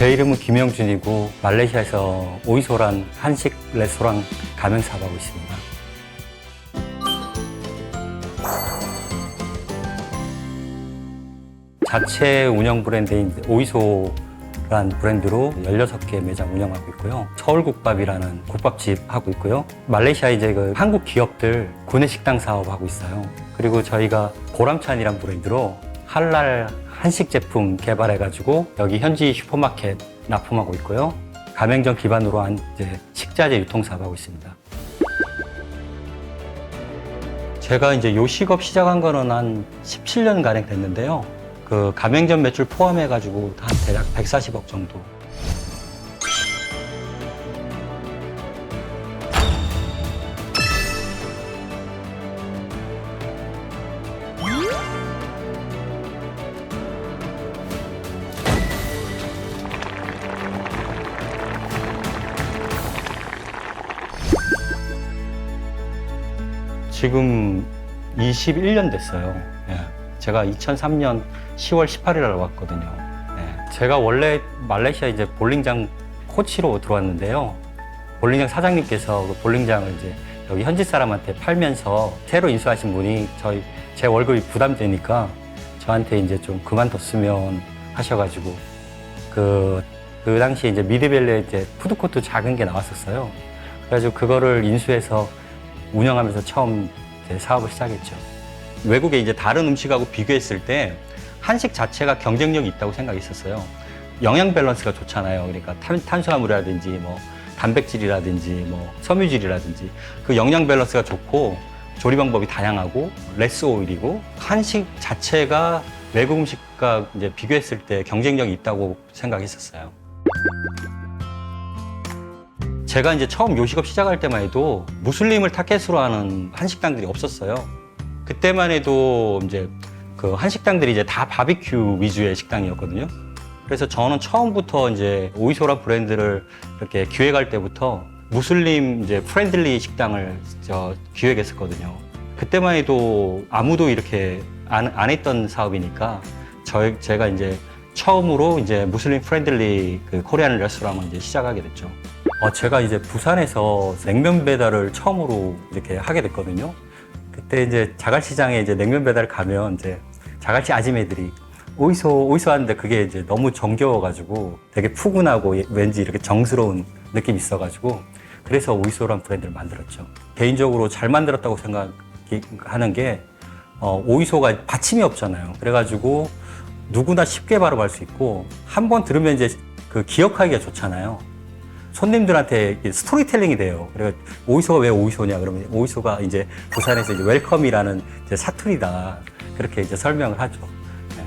제 이름은 김영준이고 말레이시아에서 오이소란 한식 레스토랑 가맹 사업하고 있습니다. 자체 운영 브랜드인 오이소란 브랜드로 16개 매장 운영하고 있고요. 서울국밥이라는 국밥집 하고 있고요. 말레이시아 이제 그 한국 기업들 구내 식당 사업하고 있어요. 그리고 저희가 보람찬이란 브랜드로 할랄 한식 제품 개발해가지고 여기 현지 슈퍼마켓 납품하고 있고요. 가맹점 기반으로 한 식자재 유통 사업하고 있습니다. 제가 이제 요식업 시작한 거는 한 17년 가량 됐는데요. 그 가맹점 매출 포함해가지고 한 대략 140억 정도. 지금 21년 됐어요. 예. 제가 2003년 10월 18일 날 왔거든요. 예. 제가 원래 말레이시아 이제 볼링장 코치로 들어왔는데요. 볼링장 사장님께서 그 볼링장을 이제 여기 현지 사람한테 팔면서 새로 인수하신 분이 저희 제 월급이 부담되니까 저한테 이제 좀 그만뒀으면 하셔가지고 그, 그 당시에 이제 미드밸리에 이제 푸드코트 작은 게 나왔었어요. 그래가지고 그거를 인수해서 운영하면서 처음 이제 사업을 시작했죠. 외국에 이제 다른 음식하고 비교했을 때 한식 자체가 경쟁력이 있다고 생각했었어요. 영양 밸런스가 좋잖아요. 그러니까 탄, 탄수화물이라든지 뭐 단백질이라든지 뭐 섬유질이라든지 그 영양 밸런스가 좋고 조리 방법이 다양하고 레스 오일이고 한식 자체가 외국 음식과 이제 비교했을 때 경쟁력이 있다고 생각했었어요. 제가 이제 처음 요식업 시작할 때만 해도 무슬림을 타겟으로 하는 한식당들이 없었어요. 그때만 해도 이제 그 한식당들이 이제 다 바비큐 위주의 식당이었거든요. 그래서 저는 처음부터 이제 오이소라 브랜드를 이렇게 기획할 때부터 무슬림 이제 프렌들리 식당을 저 기획했었거든요. 그때만 해도 아무도 이렇게 안, 안 했던 사업이니까 저 제가 이제 처음으로 이제 무슬림 프렌들리 그 코리안 레스토랑을 이제 시작하게 됐죠. 어, 제가 이제 부산에서 냉면 배달을 처음으로 이렇게 하게 됐거든요. 그때 이제 자갈시장에 이제 냉면 배달 가면 이제 자갈치 아지매들이 오이소 오이소 하는데 그게 이제 너무 정겨워가지고 되게 푸근하고 왠지 이렇게 정스러운 느낌이 있어가지고 그래서 오이소란 브랜드를 만들었죠. 개인적으로 잘 만들었다고 생각하는 게 어, 오이소가 받침이 없잖아요. 그래가지고 누구나 쉽게 발음할 수 있고 한 번 들으면 이제 그 기억하기가 좋잖아요. 손님들한테 스토리텔링이 돼요. 그래서 오이소가 왜 오이소냐 그러면 오이소가 이제 부산에서 이제 웰컴이라는 이제 사투리다 그렇게 이제 설명을 하죠. 네.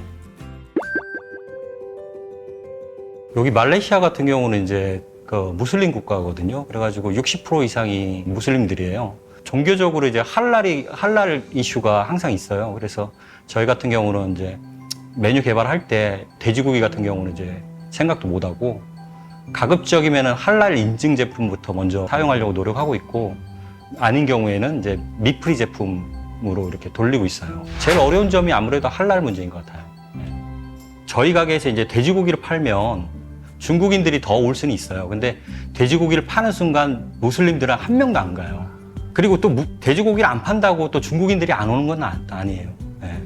여기 말레이시아 같은 경우는 이제 그 무슬림 국가거든요. 그래가지고 60% 이상이 무슬림들이에요. 종교적으로 이제 할랄이 할랄 이슈가 항상 있어요. 그래서 저희 같은 경우는 이제 메뉴 개발할 때 돼지고기 같은 경우는 이제 생각도 못 하고 가급적이면 할랄 인증 제품부터 먼저 사용하려고 노력하고 있고 아닌 경우에는 이제 미프리 제품으로 이렇게 돌리고 있어요. 제일 어려운 점이 아무래도 할랄 문제인 것 같아요. 네. 저희 가게에서 이제 돼지고기를 팔면 중국인들이 더 올 수는 있어요. 근데 돼지고기를 파는 순간 무슬림들은 한 명도 안 가요. 그리고 또 무- 돼지고기를 안 판다고 또 중국인들이 안 오는 건 아- 아니에요. 네.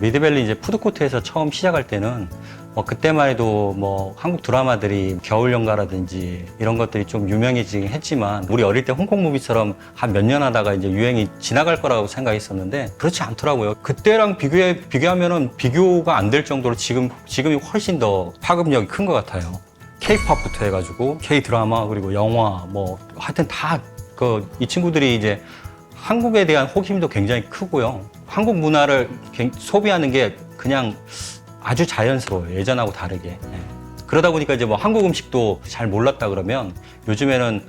미드밸리 이제 푸드코트에서 처음 시작할 때는 뭐 그때만 해도 뭐 한국 드라마들이 겨울 연가라든지 이런 것들이 좀 유명해지긴 했지만 우리 어릴 때 홍콩 무비처럼 한 몇 년 하다가 이제 유행이 지나갈 거라고 생각했었는데 그렇지 않더라고요. 그때랑 비교해 비교하면은 비교가 안 될 정도로 지금 지금이 훨씬 더 파급력이 큰 것 같아요. K-팝부터 해가지고 K 드라마 그리고 영화 뭐 하여튼 다 그 이 친구들이 이제 한국에 대한 호기심도 굉장히 크고요. 한국 문화를 굉- 소비하는 게 그냥 아주 자연스러워요. 예전하고 다르게. 예. 그러다 보니까 이제 뭐 한국 음식도 잘 몰랐다 그러면 요즘에는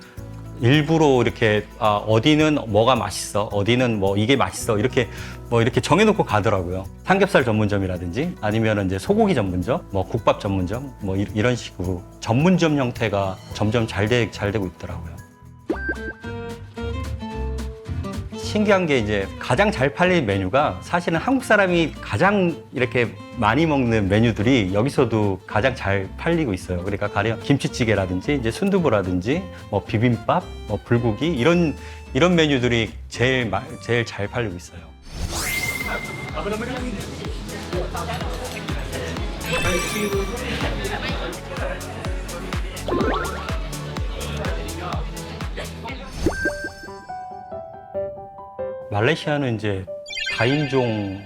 일부러 이렇게 아, 어디는 뭐가 맛있어, 어디는 뭐 이게 맛있어 이렇게 뭐 이렇게 정해놓고 가더라고요. 삼겹살 전문점이라든지 아니면 이제 소고기 전문점, 뭐 국밥 전문점, 뭐 이- 이런 식으로 전문점 형태가 점점 잘, 되, 잘 되고 있더라고요. 신기한 게 이제 가장 잘 팔리는 메뉴가 사실은 한국 사람이 가장 이렇게 많이 먹는 메뉴들이 여기서도 가장 잘 팔리고 있어요. 그러니까 가령 김치찌개라든지 이제 순두부라든지 뭐 비빔밥, 뭐 불고기 이런 이런 메뉴들이 제일 마- 제일 잘 팔리고 있어요. 말레이시아는 이제 다인종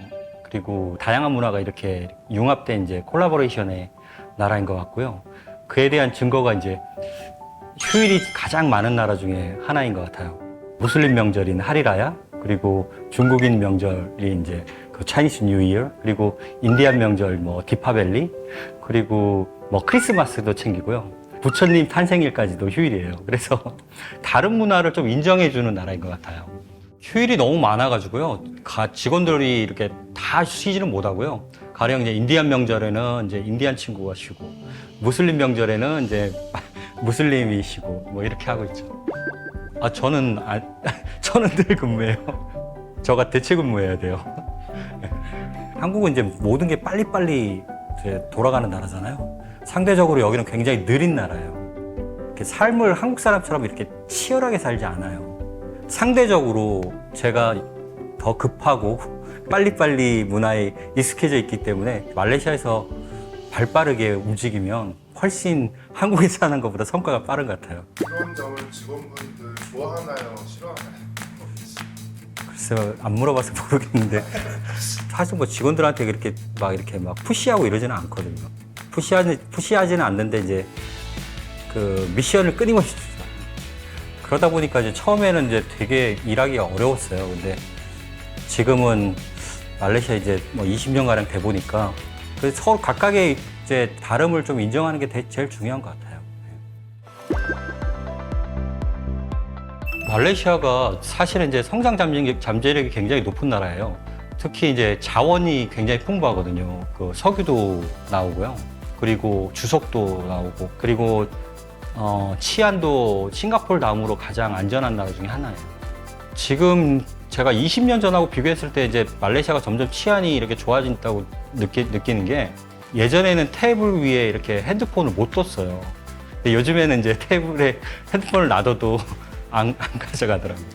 그리고 다양한 문화가 이렇게 융합된 이제 콜라보레이션의 나라인 것 같고요. 그에 대한 증거가 이제 휴일이 가장 많은 나라 중에 하나인 것 같아요. 무슬림 명절인 하리라야 그리고 중국인 명절이 이제 그 차이니스 뉴 이어 그리고 인디안 명절 뭐 디파벨리 그리고 뭐 크리스마스도 챙기고요. 부처님 탄생일까지도 휴일이에요. 그래서 다른 문화를 좀 인정해 주는 나라인 것 같아요. 휴일이 너무 많아가지고요. 가- 직원들이 이렇게 다 쉬지는 못하고요. 가령 이제 인디안 명절에는 이제 인디안 친구가 쉬고, 무슬림 명절에는 이제 무슬림이 쉬고, 뭐 이렇게 하고 있죠. 아, 저는, 아, 저는 늘 근무해요. 저가 대체 근무해야 돼요. 한국은 이제 모든 게 빨리빨리 돌아가는 나라잖아요. 상대적으로 여기는 굉장히 느린 나라예요. 삶을 한국 사람처럼 이렇게 치열하게 살지 않아요. 상대적으로 제가 더 급하고 빨리빨리 문화에 익숙해져 있기 때문에 말레이시아에서 발 빠르게 움직이면 훨씬 한국에 사는 것보다 성과가 빠른 것 같아요. 그런 점을 직원분들 좋아하나요? 싫어하나요? 글쎄요, 안 물어봐서 모르겠는데 사실 뭐 직원들한테 그렇게 막 이렇게 막 푸시하고 이러지는 않거든요. 푸시하지, 푸시하지는 않는데 이제 그 미션을 끊임없이. 그러다 보니까 이제 처음에는 이제 되게 일하기가 어려웠어요. 근데 지금은 말레이시아 이제 뭐 20년 가량 돼 보니까 그 서로 각각의 이제 다름을 좀 인정하는 게 대- 제일 중요한 것 같아요. 말레이시아가 사실은 이제 성장 잠재- 잠재력이 굉장히 높은 나라예요. 특히 이제 자원이 굉장히 풍부하거든요. 그 석유도 나오고요. 그리고 주석도 나오고 그리고 어, 치안도 싱가포르 다음으로 가장 안전한 나라 중에 하나예요. 지금 제가 20년 전하고 비교했을 때 이제 말레이시아가 점점 치안이 이렇게 좋아진다고 느끼, 느끼는 게 예전에는 테이블 위에 이렇게 핸드폰을 못 뒀어요. 근데 요즘에는 이제 테이블에 핸드폰을 놔둬도 안, 안 가져가더라고요.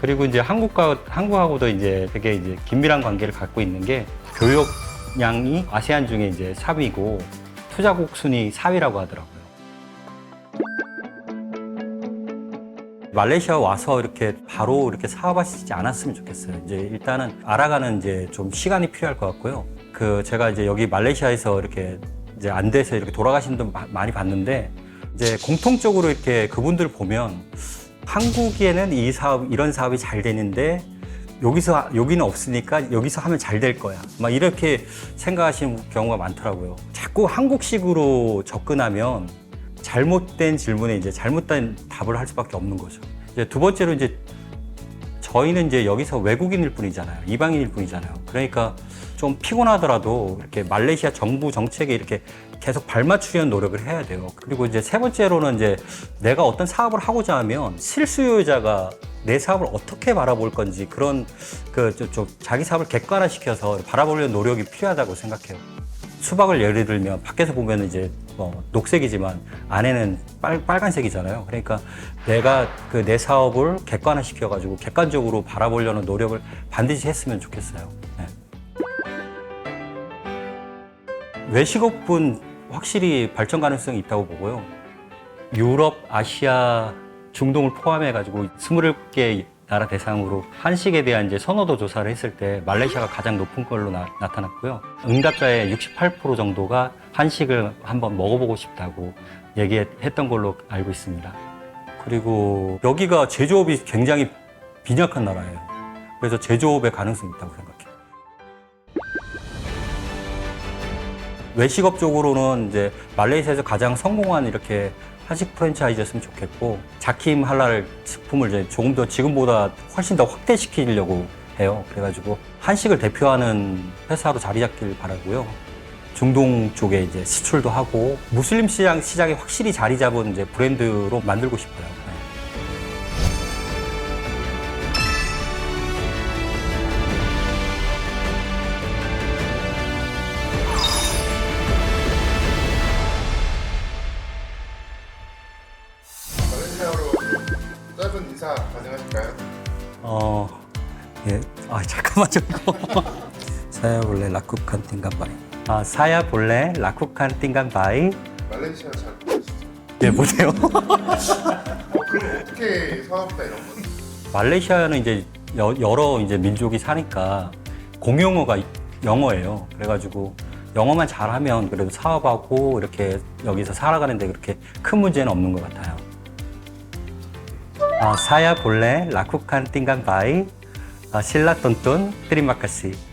그리고 이제 한국과, 한국하고도 이제 되게 이제 긴밀한 관계를 갖고 있는 게 교역량이 아세안 중에 이제 3위고 투자국 순위 4위라고 하더라고요. 말레이시아 와서 이렇게 바로 이렇게 사업하시지 않았으면 좋겠어요. 이제 일단은 알아가는 이제 좀 시간이 필요할 것 같고요. 그 제가 이제 여기 말레이시아에서 이렇게 이제 안 돼서 이렇게 돌아가신 분 마- 많이 봤는데 이제 공통적으로 이렇게 그분들 보면 한국에는 이 사업 이런 사업이 잘 되는데 여기서 여기는 없으니까 여기서 하면 잘 될 거야. 막 이렇게 생각하시는 경우가 많더라고요. 자꾸 한국식으로 접근하면 잘못된 질문에 이제 잘못된 답을 할 수밖에 없는 거죠. 이제 두 번째로 이제 저희는 이제 여기서 외국인일 뿐이잖아요. 이방인일 뿐이잖아요. 그러니까 좀 피곤하더라도 이렇게 말레이시아 정부 정책에 이렇게 계속 발맞추려는 노력을 해야 돼요. 그리고 이제 세 번째로는 이제 내가 어떤 사업을 하고자 하면 실수요자가 내 사업을 어떻게 바라볼 건지 그런 그 좀- 좀 자기 사업을 객관화시켜서 바라보려는 노력이 필요하다고 생각해요. 수박을 예를 들면 밖에서 보면 이제 뭐 녹색이지만 안에는 빨, 빨간색이잖아요. 그러니까 내가 그 내 사업을 객관화 시켜 가지고 객관적으로 바라보려는 노력을 반드시 했으면 좋겠어요. 네. 외식업은 확실히 발전 가능성이 있다고 보고요. 유럽, 아시아, 중동을 포함해 가지고 27개 나라 대상으로 한식에 대한 이제 선호도 조사를 했을 때 말레이시아가 가장 높은 걸로 나, 타났고요 응답자의 68% 정도가 한식을 한번 먹어보고 싶다고 얘기했던 걸로 알고 있습니다. 그리고 여기가 제조업이 굉장히 빈약한 나라예요. 그래서 제조업의 가능성이 있다고 생각해요. 외식업 쪽으로는 이제 말레이시아에서 가장 성공한 이렇게 한식 프랜차이즈였으면 좋겠고 자킴 할랄 식품을 이제 조금 더 지금보다 훨씬 더 확대시키려고 해요. 그래가지고 한식을 대표하는 회사로 자리 잡길 바라고요. 중동 쪽에 이제 수출도 하고 무슬림 시장 시장에 확실히 자리 잡은 이제 브랜드로 만들고 싶어요. 행사 가능하실까요? 어, 예. 아, 잠깐만요, 이거. 사야볼레 라쿠칸 띵간바이. 아, 사야볼레 라쿠칸 띵간바이. 말레이시아 잘 모르시죠? 네, 예, 뭐세요? 어, 그럼 어떻게 사업다 이런 거? 말레이시아는 이제 여, 여러 이제 민족이 사니까 공용어가 영어예요. 그래가지고 영어만 잘하면 그래도 사업하고 이렇게 여기서 살아가는데 그렇게 큰 문제는 없는 것 같아요. 아, 사야 볼레 라쿠칸 띵간 바이 아, 실라 똔똔 트리마카시